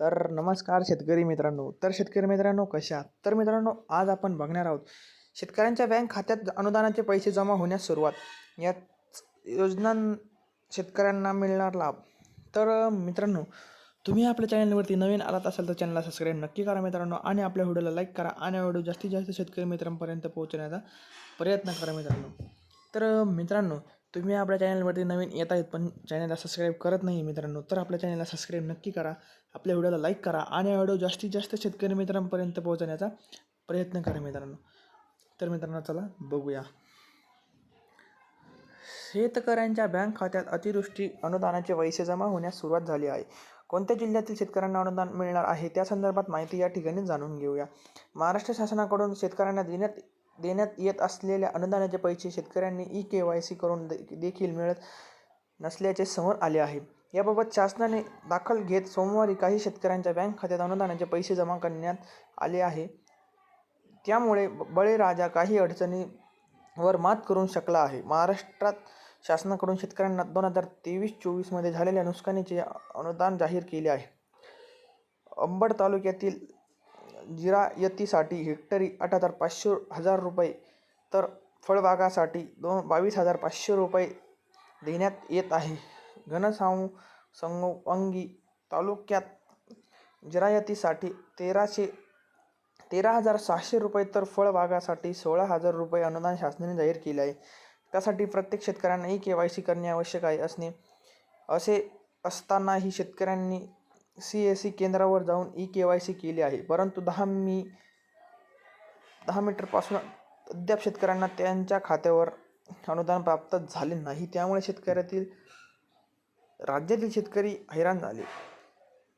तर नमस्कार शेतकरी मित्रांनो. तर शेतकरी मित्रांनो कशा तर मित्रांनो आज आपण बघणार आहोत शेतकऱ्यांच्या बँक खात्यात अनुदानाचे पैसे जमा होण्यास सुरुवात. या योजना शेतकऱ्यांना मिळणार लाभ. तर मित्रांनो तुम्ही आपल्या चॅनलवरती नवीन आलात असाल तर चॅनलला सबस्क्राईब नक्की करा मित्रांनो आणि आपल्या व्हिडिओला लाईक करा आणि व्हिडिओ जास्तीत जास्त शेतकरी मित्रांपर्यंत पोहोचण्याचा प्रयत्न करा मित्रांनो. तर मित्रांनो तुम्ही आपल्या चॅनलवरती नवीन येत आहेत पण चॅनलला सबस्क्राईब करत नाही मित्रांनो तर आपल्या चॅनलला सबस्क्राईब नक्की करा. आपल्या व्हिडिओला लाईक करा आणि व्हिडिओ जास्तीत जास्त शेतकरी मित्रांपर्यंत पोहोचण्याचा प्रयत्न करा मित्रांनो. तर मित्रांनो चला बघूया. शेतकऱ्यांच्या बँक खात्यात अतिवृष्टी अनुदानाचे पैसे जमा होण्यास सुरुवात झाली आहे. कोणत्या जिल्ह्यातील शेतकऱ्यांना अनुदान मिळणार आहे? त्या संदर्भात माहिती या ठिकाणी जाणून घेऊया. महाराष्ट्र शासनाकडून शेतकऱ्यांना देण्यात देण्यात येत असलेल्या अनुदानाचे पैसे शेतकऱ्यांनी ई के वाय सी करून दे- देखील मिळत नसल्याचे समोर आले आहे. याबाबत शासनाने दाखल घेत सोमवारी काही शेतकऱ्यांच्या बँक खात्यात अनुदानाचे पैसे जमा करण्यात आले आहे. त्यामुळे बळीराजा काही अडचणीवर मात करून शकला आहे. महाराष्ट्रात शासनाकडून शेतकऱ्यांना दोन हजार तेवीस चोवीसमध्ये झालेल्या नुकसानीचे अनुदान जाहीर केले आहे. अंबड तालुक्यातील जिरायतीसाठी हेक्टरी आठ हजार पाचशे हजार रुपये तर फळबागासाठी दोन बावीस हजार पाचशे रुपये देण्यात येत आहे. घनसाव संगोपंगी तालुक्यात जिरायतीसाठी तेराशे तेरा हजार सहाशे रुपये तर फळबागासाठी सोळा हजार रुपये अनुदान शासनाने जाहीर केले आहे. त्यासाठी प्रत्येक शेतकऱ्यांना ई के वाय सी करणे आवश्यक आहे असणे असे असतानाही शेतकऱ्यांनी सी एस सी केंद्रावर जाऊन ई के वाय सी केली आहे. परंतु दहा मी दहा मीटरपासून अद्याप शेतकऱ्यांना त्यांच्या खात्यावर अनुदान प्राप्त झाले नाही. त्यामुळे शेतकऱ्यातील राज्यातील शेतकरी हैराण झाले.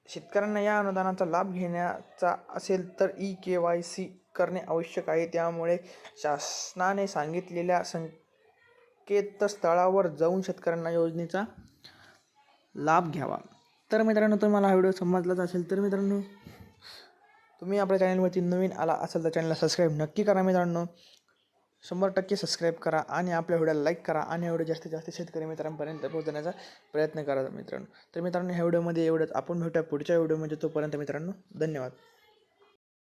शेतकऱ्यांना या अनुदानाचा लाभ घेण्याचा असेल तर ई के वाय सी करणे आवश्यक आहे. त्यामुळे शासनाने सांगितलेल्या संकेतस्थळावर जाऊन शेतकऱ्यांना योजनेचा लाभ घ्यावा. तर मित्रांनो तुम्हाला हा व्हिडिओ समजलाच असेल तर मित्रांनो तुम्ही आपल्या चॅनलवरती नवीन आला असेल तर चॅनलला सबस्क्राईब नक्की करा मित्रांनो. शंभर टक्के सबस्क्राईब करा आणि आपल्या व्हिडिओला लाईक करा आणि हा व्हिडिओ जास्तीत जास्त शेतकरी मित्रांपर्यंत पोहोचण्याचा प्रयत्न करा मित्रांनो. तर मित्रांनो ह्या व्हिडिओमध्ये एवढंच. आपण भेटूया पुढच्या व्हिडिओमध्ये तोपर्यंत मित्रांनो धन्यवाद.